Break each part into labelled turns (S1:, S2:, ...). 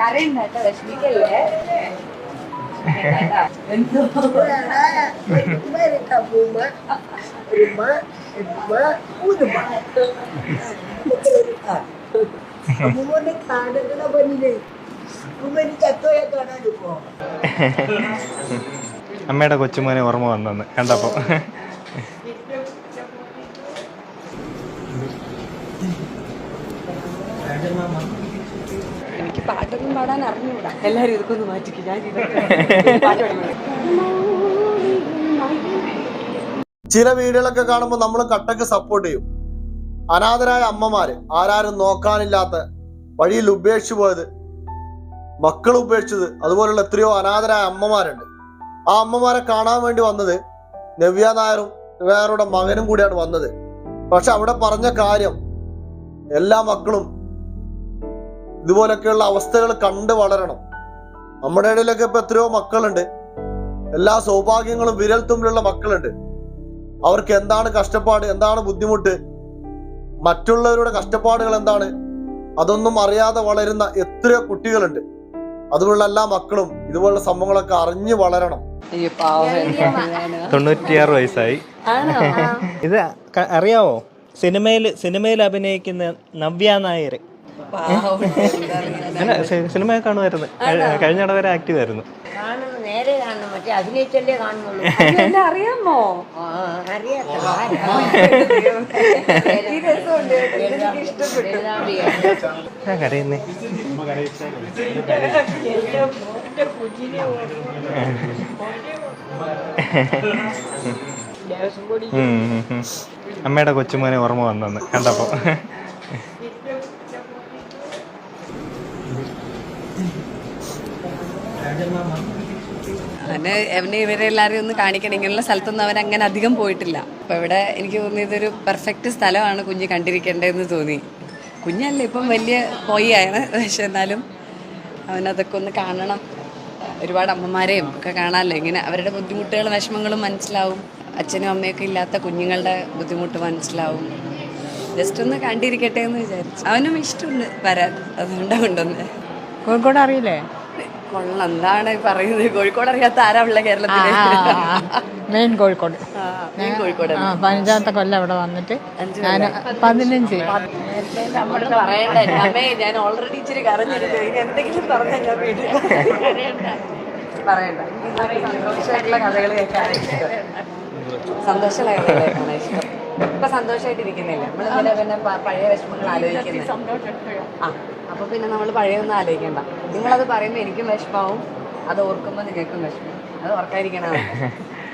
S1: കരയുന്ന കേട്ടോ വിഷമിക്കല്ലേ.
S2: അമ്മയുടെ കൊച്ചുമോനെ ഓർമ്മ വന്നെന്ന് കണ്ടപ്പോൾ
S1: എനിക്ക് പാട്ടൊന്നും പാടാൻ അറിഞ്ഞൂടാ. എല്ലാരും ഇതൊക്കെ ഒന്ന് മാറ്റിക്കും. ഞാൻ
S3: ചില വീടുകളൊക്കെ കാണുമ്പോൾ നമ്മൾ കട്ടക്ക് സപ്പോർട്ട് ചെയ്യും. അനാഥരായ അമ്മമാര് ആരാരും നോക്കാനില്ലാത്ത വഴിയിൽ ഉപേക്ഷിച്ചു പോയത് മക്കൾ ഉപേക്ഷിച്ചത് അതുപോലുള്ള എത്രയോ അനാഥരായ അമ്മമാരുണ്ട്. ആ അമ്മമാരെ കാണാൻ വേണ്ടി വന്നത് നവ്യ നായരും വേറുടെ മകനും കൂടിയാണ് വന്നത്. പക്ഷെ അവിടെ പറഞ്ഞ കാര്യം എല്ലാ മക്കളും ഇതുപോലൊക്കെയുള്ള അവസ്ഥകൾ കണ്ട് വളരണം. നമ്മുടെ ഇടയിലൊക്കെ ഇപ്പൊ എത്രയോ മക്കളുണ്ട്. എല്ലാ സൗഭാഗ്യങ്ങളും വിരൽ തുമ്പിലുള്ള മക്കളുണ്ട്. അവർക്ക് എന്താണ് കഷ്ടപ്പാട് എന്താണ് ബുദ്ധിമുട്ട്? മറ്റുള്ളവരുടെ കഷ്ടപ്പാടുകൾ എന്താണ്? അതൊന്നും അറിയാതെ വളരുന്ന എത്രയോ കുട്ടികളുണ്ട്. അതുപോലുള്ള എല്ലാ മക്കളും ഇതുപോലുള്ള സംഭവങ്ങളൊക്കെ അറിഞ്ഞു വളരണം.
S2: തൊണ്ണൂറ്റിയാറ് വയസ്സായി. ഇത് അറിയാവോ? സിനിമയിൽ സിനിമയിൽ അഭിനയിക്കുന്ന നവ്യ നായർ. അല്ല സിനിമ കാണുമായിരുന്നു. കഴി- കഴിഞ്ഞ ഇടം വരെ ആക്റ്റീവ് ആയിരുന്നു.
S4: നേരെ കാണണം മറ്റേ അഭിനയിച്ചല്ലേ കാണുന്നുള്ളൂ.
S1: അറിയാമോ?
S2: കരയുന്നേ. അമ്മയുടെ കൊച്ചുമോനെ ഓർമ്മ വന്നെന്ന് കണ്ടപ്പോൾ
S1: അവന് അവനെ ഇവരെ എല്ലാവരെയും ഒന്ന് കാണിക്കണം. ഇങ്ങനെയുള്ള സ്ഥലത്തൊന്നും അവൻ അങ്ങനെ അധികം പോയിട്ടില്ല. അപ്പോൾ ഇവിടെ എനിക്ക് തോന്നിയത് ഒരു പെർഫെക്റ്റ് സ്ഥലമാണ് കുഞ്ഞ് കണ്ടിരിക്കേണ്ടതെന്ന് തോന്നി. കുഞ്ഞല്ല ഇപ്പം വലിയ പോയി പോയിയാണ്. പക്ഷെ എന്നാലും അവനതൊക്കെ ഒന്ന് കാണണം. ഒരുപാട് അമ്മമാരെയും ഒക്കെ കാണാമല്ലോ ഇങ്ങനെ അവരുടെ ബുദ്ധിമുട്ടുകളും വിഷമങ്ങളും മനസ്സിലാവും. അച്ഛനും അമ്മയൊക്കെ ഇല്ലാത്ത കുഞ്ഞുങ്ങളുടെ ബുദ്ധിമുട്ട് മനസ്സിലാവും. ജസ്റ്റ് ഒന്ന് കണ്ടിരിക്കട്ടെ എന്ന് വിചാരിച്ചു. അവനും ഇഷ്ടമുണ്ട് വരാൻ. അതുകൊണ്ടാണ് കൊണ്ടുവന്നത്
S5: കോഴിക്കോട് അറിയില്ലേ?
S1: കൊള്ളാം. എന്താണ് പറയുന്നത്? കോഴിക്കോട് അറിയാത്ത ആരാ ഉള്ള കേരളത്തിൽ
S5: മെയിൻ കോഴിക്കോട്.
S1: ആ, നീ കോഴിക്കോട്
S5: പതിനഞ്ചാമത്തെ കൊല്ലം അവിടെ വന്നിട്ട് ഞാൻ പതിനഞ്ച്.
S1: ഞാൻ ഓൾറെഡി ഇച്ചിരി കരഞ്ഞിരുന്നു. ഇനി എന്തെങ്കിലും പറഞ്ഞാൽ ഞാൻ വീട്ടിൽ പറയണ്ട. കഥകൾ കേൾക്കാനാണ് ഇഷ്ടം സന്തോഷമുള്ള കഥകൾ കേൾക്കാനാണ് ഇഷ്ടം. ഇപ്പൊ സന്തോഷമായിട്ടിരിക്കുന്നില്ല. നമ്മളിങ്ങനെ പിന്നെ പഴയ വിഷമങ്ങൾ ആലോചിക്കുന്നത് ആ അപ്പൊ പിന്നെ നമ്മൾ പഴയൊന്നും ആലോചിക്കണ്ട. നിങ്ങളത് പറയുമ്പോൾ എനിക്കും വിഷമാവും അത് ഓർക്കുമ്പോൾ നിങ്ങൾക്കും വിഷമം അത് ഓർക്കാതിരിക്കണം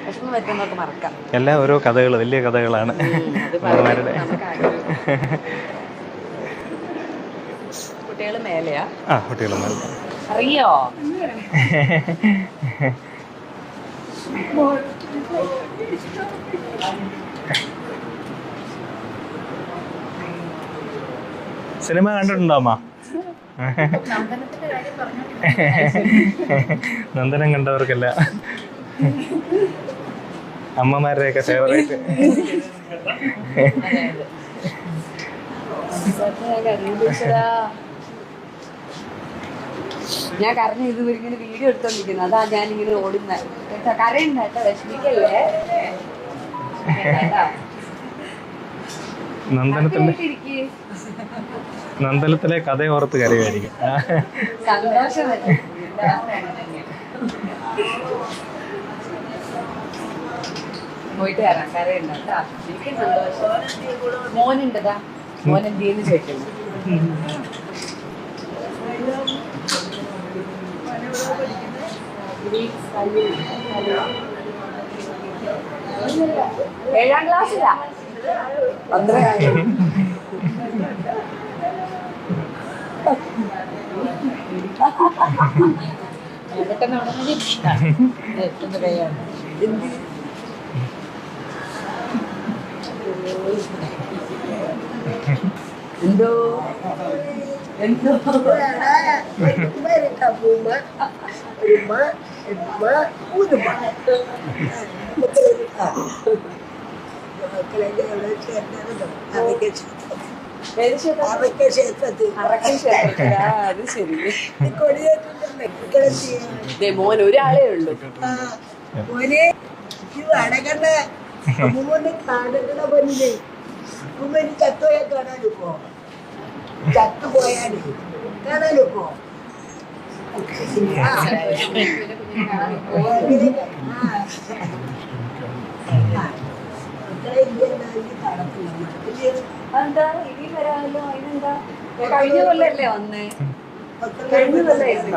S1: വിഷമം പറ്റുന്നൊക്കെ മറക്കാം.
S2: എല്ലാം ഓരോ കഥകൾ വലിയ കഥകളാണ്.
S1: കുട്ടികൾ മേലെയാ?
S2: ആ
S1: അറിയോ?
S2: സിനിമ കണ്ടിട്ടുണ്ടോ അമ്മ? നന്ദനം കണ്ടവർക്കല്ല. അമ്മമാരുടെയൊക്കെ ഫേവറേറ്റ്
S1: ഞാൻ കരഞ്ഞ് ഇത് ഇങ്ങനെ വീഡിയോ എടുത്തോണ്ടിരിക്കുന്നു. അതാ ഞാൻ ഇങ്ങനെ ഓടുന്ന. കേട്ടോ? കരയുന്ന കേട്ടോ? വിഷമിക്കല്ലേ.
S2: നന്ദനത്തിന്റെ. നന്ദനത്തിലെ കഥ ഓർത്ത് കരയുമായിരിക്കും.
S1: സന്തോഷം വരും. പോയിട്ട് വരാം. കരയുണ്ട കേട്ടോ? എനിക്ക് സന്തോഷം. മോനുണ്ടതാ. മോൻ എന്ത് ചെയ്യുന്നു ചോദിക്കുന്നു. ഏഴാം ക്ലാസ്സിലാ പന്ത്രണ്ട് എന്തോ എന്തോ
S4: Mereka rumah, rumah, rumah, rumah. Betul tak? Kalau dia
S1: ദേ, മോൻ ഒരാളേ ഉള്ളൂ
S4: മോനെ അടകണ്ട വടകണ്ണ അമ്മൂമ്മനെ കാണുന്ന പൊന്നില്ലേ അമ്മൂമ്മന് ചത്തോയെ കാണാനിപ്പോ ചത്തുപോയാൽ കാണാനിപ്പോ
S1: ഇനി വരാമല്ലോ. അതിനെന്താ? കഴിഞ്ഞ കൊല്ലല്ലേ വന്നേ.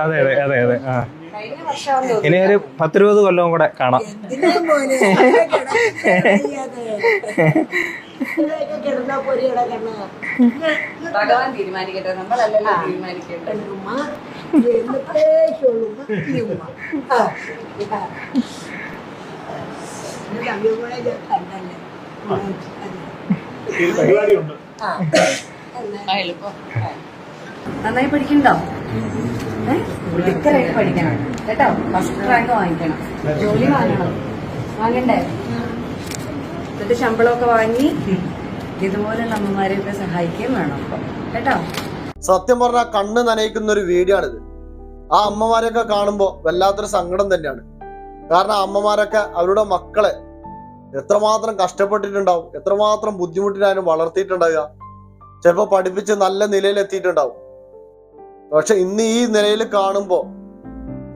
S2: അതെ അതെ അതെ അതെ. ആ. ഇനി ഒരു പത്തിരുപത് കൊല്ലവും കൂടെ കാണാം.
S4: കിടന്നാ
S1: ഭഗവാൻ തീരുമാനിക്കട്ടെ. നമ്മളല്ലല്ലോ
S4: ഉമ്മ ഈ ഉമ്മ ആ ആ.
S1: നന്നായി പഠിക്കണ്ടോ? ഏഹ് പഠിക്കണം. കേട്ടോ? ഫസ്റ്റ് റാങ്ക് വാങ്ങിക്കണം. ജോലി വാങ്ങണം. വാങ്ങണ്ടേ? എന്നിട്ട് ശമ്പളമൊക്കെ വാങ്ങി ഇതുപോലുള്ള അമ്മമാരെയൊക്കെ സഹായിക്കുകയും വേണം അപ്പം. കേട്ടോ?
S3: സത്യം പറഞ്ഞാൽ കണ്ണ് നനയിക്കുന്ന ഒരു വീഡിയോ ആണിത് ആ അമ്മമാരെയൊക്കെ കാണുമ്പോൾ വല്ലാത്തൊരു സങ്കടം തന്നെയാണ്. കാരണം അമ്മമാരൊക്കെ അവരുടെ മക്കളെ എത്രമാത്രം കഷ്ടപ്പെട്ടിട്ടുണ്ടാവും എത്രമാത്രം ബുദ്ധിമുട്ടിനായാലും വളർത്തിയിട്ടുണ്ടാവുക. ചിലപ്പോൾ പഠിപ്പിച്ച് നല്ല നിലയിൽ എത്തിയിട്ടുണ്ടാവും പക്ഷെ ഇന്ന് ഈ നിലയിൽ കാണുമ്പോൾ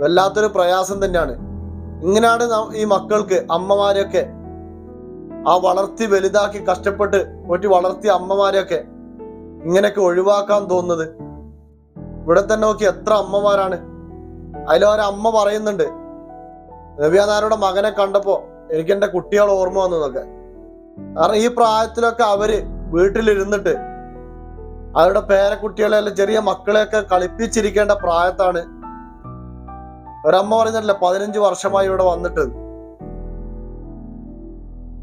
S3: വല്ലാത്തൊരു പ്രയാസം തന്നെയാണ്. ഇങ്ങനെയാണ് ഈ മക്കൾക്ക് അമ്മമാരെയൊക്കെ ആ വളർത്തി വലുതാക്കി കഷ്ടപ്പെട്ട് പോറ്റി വളർത്തിയ അമ്മമാരെയൊക്കെ ഇങ്ങനെയൊക്കെ ഒഴിവാക്കാൻ തോന്നുന്നത്. ഇവിടെ തന്നെ നോക്കി എത്ര അമ്മമാരാണ്. അതിലൊരമ്മ പറയുന്നുണ്ട് രവിയാനാരുടെ മകനെ കണ്ടപ്പോ എനിക്ക് എന്റെ കുട്ടികൾ ഓർമ്മ വന്നതൊക്കെ. കാരണം ഈ പ്രായത്തിലൊക്കെ അവർ വീട്ടിലിരുന്നിട്ട് അവരുടെ പേരക്കുട്ടികളെ അല്ല ചെറിയ മക്കളെയൊക്കെ കളിപ്പിച്ചിരിക്കേണ്ട പ്രായത്താണ്. ഒരമ്മ പറഞ്ഞിട്ടില്ല പതിനഞ്ച് വർഷമായി ഇവിടെ വന്നിട്ട്.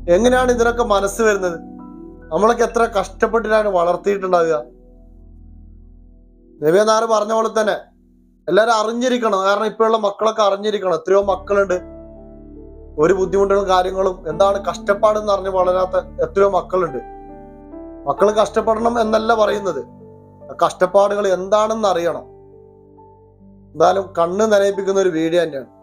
S3: എങ്ങനെയാണ് ഇതിനൊക്കെ മനസ്സ് വരുന്നത്? നമ്മളൊക്കെ എത്ര കഷ്ടപ്പെട്ടിട്ടാണ് വളർത്തിയിട്ടുണ്ടാവുക? നബിയനാറ് പറഞ്ഞ പോലെ തന്നെ എല്ലാരും അറിഞ്ഞിരിക്കണം. കാരണം ഇപ്പോഴുള്ള മക്കളൊക്കെ അറിഞ്ഞിരിക്കണം. എത്രയോ മക്കളുണ്ട്. ഒരു ബുദ്ധിമുട്ടുകളും കാര്യങ്ങളും എന്താണ് കഷ്ടപ്പാടെന്ന് അറിഞ്ഞ് വളരാത്ത എത്രയോ മക്കളുണ്ട്. മക്കൾ കഷ്ടപ്പെടണം എന്നല്ല പറയുന്നത്. കഷ്ടപ്പാടുകൾ എന്താണെന്ന് അറിയണം. എന്തായാലും കണ്ണ് നനയിപ്പിക്കുന്ന ഒരു വീഡിയോ തന്നെയാണ്.